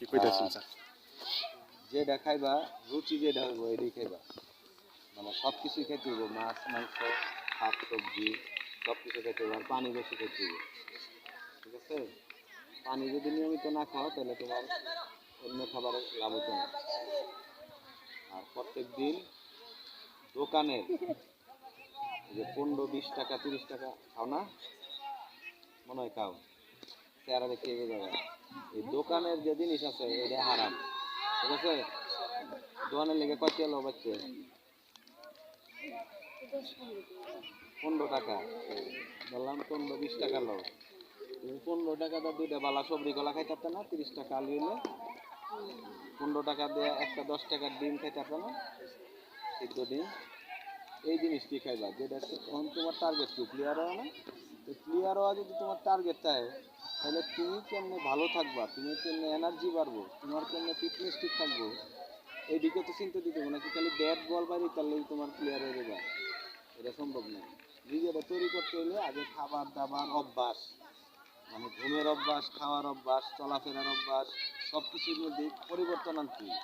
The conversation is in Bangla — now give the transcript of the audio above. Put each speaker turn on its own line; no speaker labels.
কি কইতাছেন স্যার?
যে দেখাইবা রুচি যে দেখাইবো এটাই খাইবা। মানে সব কিছুই খাইতে হইব মাছ মাংস শাক সবজি সব কিছু খাইতে হইব আর পানি বেশি খাইতে হইব। ঠিক আছে? পানি যদি নিয়মিত না খাও তাহলে তোমার অন্য খাবারের লাভ হতো না। আর প্রত্যেক দিন দোকানের যে পনেরো বিশ টাকা তিরিশ টাকা খাও না? মনে হয় খাও। চেহারা দেখে যাবে? এই দোকানের যে জিনিস আছে, এটা হারাম। ঠিক আছে? দোকানের লেগে কত এলো বাচ্চা পনেরো টাকা। বললাম পনেরো, বিশ টাকা লো পনেরো টাকা দিয়ে দুইটা বালা সবজি গলা খাইতে না, তিরিশ টাকা আলু হইলে পনেরো টাকা দিয়ে, একটা দশ টাকার ডিম খাইতে না, সিদ্ধ ডিম। এই জিনিসটি খাইবা? যেটা তখন তোমার টার্গেট কি? ক্লিয়ার হয় না? তো ক্লিয়ার হওয়া যদি তোমার টার্গেট চায় তাহলে তুমি কেমনে ভালো থাকবা? তুমি কেমনে এনার্জি বাড়বো? তোমার কেমনে ফিটনেস ঠিক থাকব? এইদিকে তো চিন্তা দিতে নাকি খালি ব্যাট বল বাইরে তাহলে তোমার প্লেয়ার হয়ে যাবে। এটা সম্ভব না। নিজেরা তৈরি করতে হলে আগে খাবার দাবার অভ্যাস মানে ঘুমের অভ্যাস, খাওয়ার অভ্যাস, চলাফেরার অভ্যাস সব কিছুর মধ্যে পরিবর্তন আনতে।